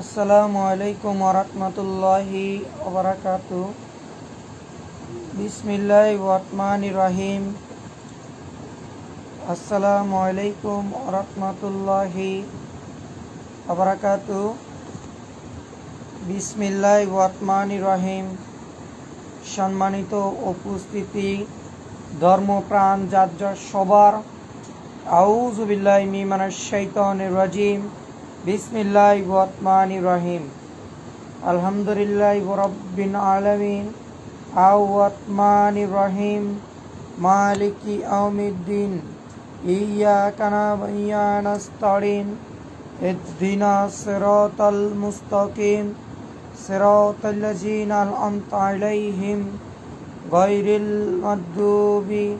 আসসালামু আলাইকুম ওরহমতুল্লাহি ওবরাকাতু বিসমিল্লাহ রহমান রহিম। আসসালামু আলাইকুম ওরহমতুল্লাহি ওবরাকাতু বিসমিল্লাহ রহমান রহিম। সম্মানিত উপস্থিতি ধর্মপ্রাণ যার সবার। আউজুবিল্লাহ রাজিম। বিসমিল্লাহ রহমান রহিম। আলহামদুলিল্লাহ রব্বিন আলমিন। আউ্মান রহিম। মালিকি আউমিদ্দিন ইয়া কানা ইয়া নাস্তারিন ইদ্দিনা সিরাতাল মুস্তাকিম। সিরাতাল লাযিনা আন'আমতা আলাইহিম। গায়রিল মাগদুবি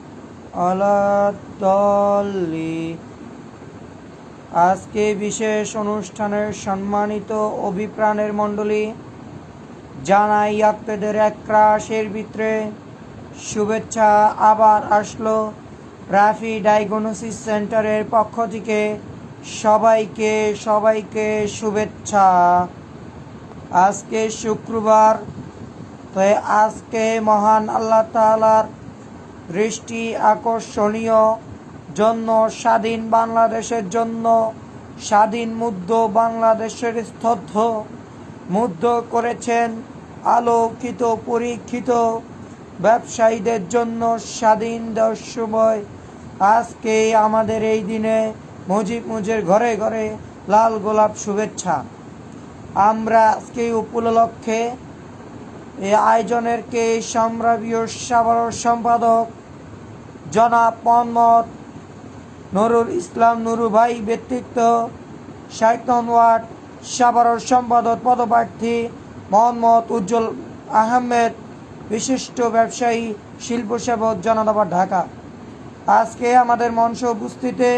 আলাদ-দাল্লিন। আজকে বিশেষ অনুষ্ঠানের সম্মানিত অভিপ্রাণের মণ্ডলী জানাই আপনাদের এক ক্রাশের ভিতরে শুভেচ্ছা। আবার আসলো রাফি ডায়াগনোসিস সেন্টারের পক্ষ থেকে সবাইকে সবাইকে শুভেচ্ছা। আজকে শুক্রবার, তাই আজকে মহান আল্লাহ তাআলার দৃষ্টি আকর্ষণীয় জন্য স্বাধীন বাংলাদেশের জন্য স্বাধীন মুগ্ধ বাংলাদেশের স্তব্ধ, মুগ্ধ করেছেন আলোকিত, পরীক্ষিত ব্যবসায়ীদের জন্য স্বাধীন দেওয়ার সময়। আজকে আমাদের এই দিনে মুজিব মুজের ঘরে ঘরে লাল গোলাপ শুভেচ্ছা। আমরা আজকে উপলক্ষে এই আয়োজনের কে সম্রাবীয় সাধারণ সম্পাদক জনাব মোহাম্মদ নুরুল ইসলাম নুরু ভাই ব্যক্তিত্ব সাইতন ওয়ার্ড সাভারের সম্পাদক পদপ্রার্থী মোহাম্মদ উজ্জ্বল আহমেদ, বিশিষ্ট ব্যবসায়ী শিল্প সেবক জনতাবাদ ঢাকা। আজকে আমাদের মঞ্চ উপস্থিতে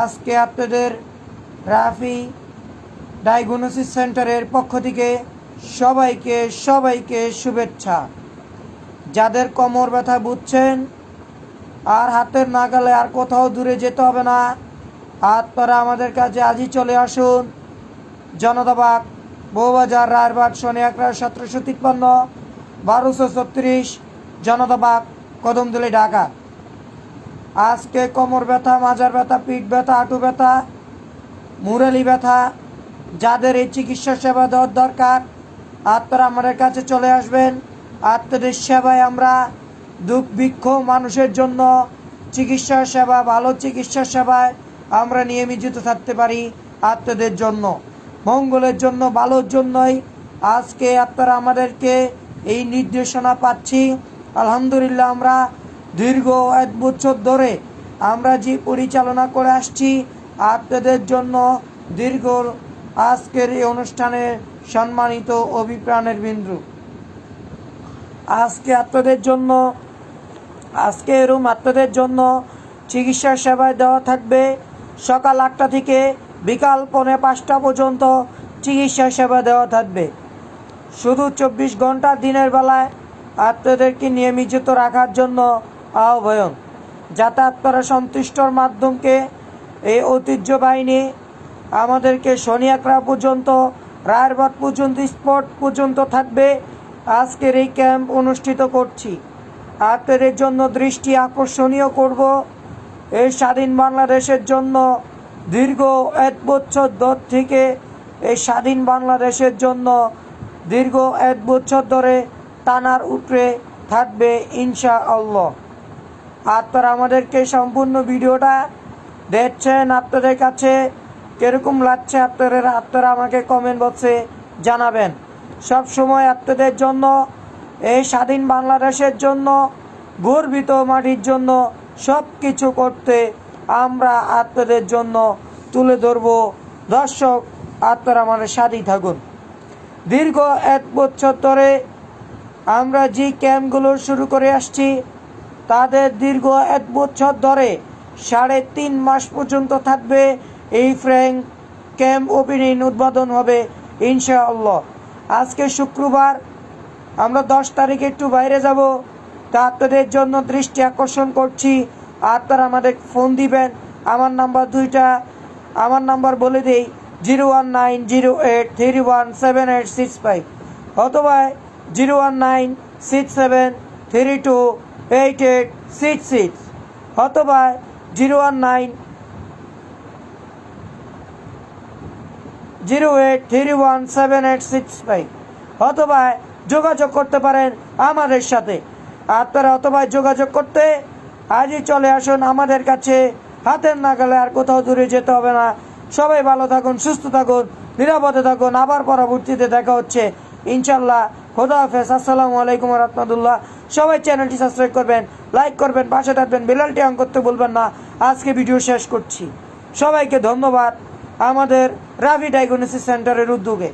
আজকে আপনাদের রাফি ডায়াগনোসিস সেন্টারের পক্ষ থেকে সবাইকে সবাইকে শুভেচ্ছা। যাদের কোমর ব্যথা বুঝছেন আর হাতের নাগালে আর কোথাও দূরে যেতে হবে না। আপনারা আমাদের কাছে আজই চলে আসুন। জনতাবাগ, বউবাজার রায়েরবাগ শনি একরা সতেরোশো তিপ্পান্ন, বারোশো ছত্রিশ, জনতাবাগ কদমদুলি ঢাকা। আজকে কোমর ব্যথা, মাজার ব্যথা, পিঠ ব্যথা, হাঁটু ব্যথা, মুরালি ব্যথা, যাদের এই চিকিৎসা সেবা দেওয়ার দরকার আপনারা আমাদের কাছে চলে আসবেন। আপনাদের সেবায় আমরা দুর্ভিক্ষ মানুষের জন্য চিকিৎসা সেবা, ভালো চিকিৎসা সেবায় আমরা নিয়মিত থাকতে পারি আপনাদের জন্য। মঙ্গলের জন্য, ভালোর জন্যই আজকে আপনারা আমাদেরকে এই নির্দেশনা পাচ্ছি। আলহামদুলিল্লাহ আমরা দীর্ঘ এক বছর ধরে আমরা যে পরিচালনা করে আসছি আপনাদের জন্য দীর্ঘ আজকের এই অনুষ্ঠানে সম্মানিত অভিপ্রাণের বিন্দু। আজকে আপনাদের জন্য আজকে এরম আপনাদের জন্য চিকিৎসা সেবায় দেওয়া থাকবে। সকাল আটটা থেকে বিকাল পৌনে পাঁচটা পর্যন্ত চিকিৎসা সেবা দেওয়া থাকবে। শুধু চব্বিশ ঘণ্টা দিনের বেলায় আপনাদেরকে নিয়মিত রাখার জন্য আহ্বায়ন। যাতে আপনারা সন্তুষ্টর মাধ্যমকে এই ঐতিহ্যবাহিনী আমাদেরকে শনিয়াকড়া পর্যন্ত, রায়েরবাগ পর্যন্ত, স্পট পর্যন্ত থাকবে। আজকের এই ক্যাম্প অনুষ্ঠিত করছি। আপনাদের জন্য দৃষ্টি আকর্ষণীয় করব। এই স্বাধীন বাংলাদেশের জন্য দীর্ঘ এক বছর ধর থেকে এই স্বাধীন বাংলাদেশের জন্য দীর্ঘ এক বছর ধরে টানার উপরে থাকবে ইনশা আল্লাহ আপনারা আমাদেরকে সম্পূর্ণ ভিডিওটা দেখছেন আপনাদের কাছে কীরকম লাগছে আপনারা আপনারা আমাকে কমেন্ট বক্সে জানাবেন। সব সময় আপনাদের জন্য এই স্বাধীন বাংলাদেশের জন্য, গর্বিত মাটির জন্য সব কিছু করতে আমরা আপনাদের জন্য তুলে ধরব। দর্শক, আপনারা আমাদের সাথেই থাকুন। দীর্ঘ এক বছর ধরে আমরা যে ক্যাম্পগুলো শুরু করে আসছি, তাদের দীর্ঘ এক বছর ধরে সাড়ে তিন মাস পর্যন্ত থাকবে এই ফ্র্যাঙ্ক ক্যাম্প ওপেনিং উদ্বোধন হবে, ইনশাআল্লাহ। আজকে শুক্রবার আমরা দশ তারিখে একটু বাইরে যাব। তা আপনাদের জন্য দৃষ্টি আকর্ষণ করছি। আপনারা আমাদের ফোন দিবেন। আমার নাম্বার দুইটা। আমার নাম্বার বলে দিই, zero one nine zero eight three one seven eight six five. অথবা zero one nine six seven three two eight eight six six. অথবা zero one nine zero eight three one seven eight six five. অথবা যোগাযোগ করতে পারেন আমাদের সাথে। আপনারা অথবা যোগাযোগ করতে আজই চলে আসুন আমাদের কাছে। হাতের নাগালে আর কোথাও দূরে যেতে হবে না। সবাই ভালো থাকুন, সুস্থ থাকুন, নিরাপদে থাকুন। আবার পরবর্তীতে দেখা হচ্ছে। ইনশাল্লাহ খোদা হাফেজ। আসসালামু আলাইকুম রহমতুল্লাহ। সবাই চ্যানেলটি সাবস্ক্রাইব করবেন, লাইক করবেন, পাশে থাকবেন। বেলালটি অন করতে বলবেন না। আজকে ভিডিও শেষ করছি। সবাইকে ধন্যবাদ আমাদের রাভি ডায়াগনোসিস সেন্টারের উদ্যোগে।